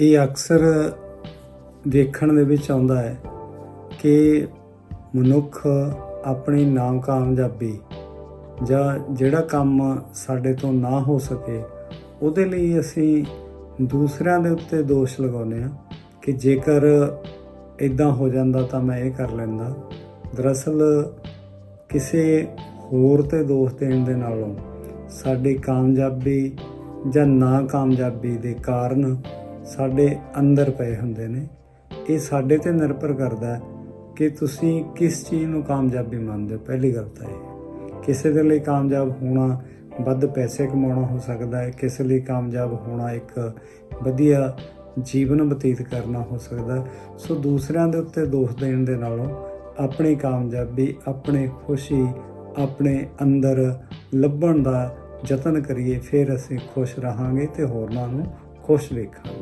ਇਹ ਅਕਸਰ ਦੇਖਣ ਦੇ ਵਿੱਚ ਆਉਂਦਾ ਹੈ ਕਿ ਮਨੁੱਖ ਆਪਣੀ ਨਾਕਾਮਯਾਬੀ ਜਾਂ ਜਿਹੜਾ ਕੰਮ ਸਾਡੇ ਤੋਂ ਨਾ ਹੋ ਸਕੇ, ਉਹਦੇ ਲਈ ਅਸੀਂ ਦੂਸਰਿਆਂ ਦੇ ਉੱਤੇ ਦੋਸ਼ ਲਗਾਉਂਦੇ ਹਾਂ ਕਿ ਜੇਕਰ ਇਦਾਂ ਹੋ ਜਾਂਦਾ ਤਾਂ ਮੈਂ ਇਹ ਕਰ ਲੈਂਦਾ। ਦਰਅਸਲ ਕਿਸੇ ਹੋਰ ਤੇ ਦੋਸ਼ ਦੇਣ ਦੇ ਨਾਲੋਂ ਸਾਡੀ ਕਾਮਯਾਬੀ ਜਾਂ ਨਾ ਕਾਮਯਾਬੀ ਦੇ ਕਾਰਨ ਸਾਡੇ ਅੰਦਰ ਪਏ ਹੁੰਦੇ ਨੇ। ਇਹ ਸਾਡੇ ਤੇ ਨਿਰਭਰ ਕਰਦਾ ਹੈ ਕਿ ਤੁਸੀਂ ਕਿਸ ਚੀਜ਼ ਨੂੰ ਕਾਮਯਾਬੀ ਮੰਨਦੇ ਹੋ। ਪਹਿਲੀ ਗੱਲ ਤਾਂ ਇਹ ਕਿਸੇ ਦੇ ਲਈ ਕਾਮਯਾਬ ਹੋਣਾ ਵੱਧ ਪੈਸੇ ਕਮਾਉਣਾ ਹੋ ਸਕਦਾ ਹੈ। ਕਿਸੇ ਲਈ ਕਾਮਯਾਬ ਹੋਣਾ ਇੱਕ ਵਧੀਆ ਜੀਵਨ ਬਤੀਤ ਕਰਨਾ ਹੋ ਸਕਦਾ ਸੋ ਦੂਸਰਿਆਂ ਦੇ ਉੱਤੇ ਦੋਸ਼ ਦੇਣ ਦੇ ਨਾਲੋਂ ਆਪਣੀ ਕਾਮਯਾਬੀ, ਆਪਣੇ ਖੁਸ਼ੀ, ਆਪਣੇ ਅੰਦਰ ਲੱਭਣ ਦਾ ਯਤਨ ਕਰੀਏ, ਫਿਰ ਅਸੀਂ ਖੁਸ਼ ਰਹਾਂਗੇ ਤੇ ਹੋਰਨਾਂ ਨੂੰ ਖੁਸ਼ ਵੇਖਾਂਗੇ।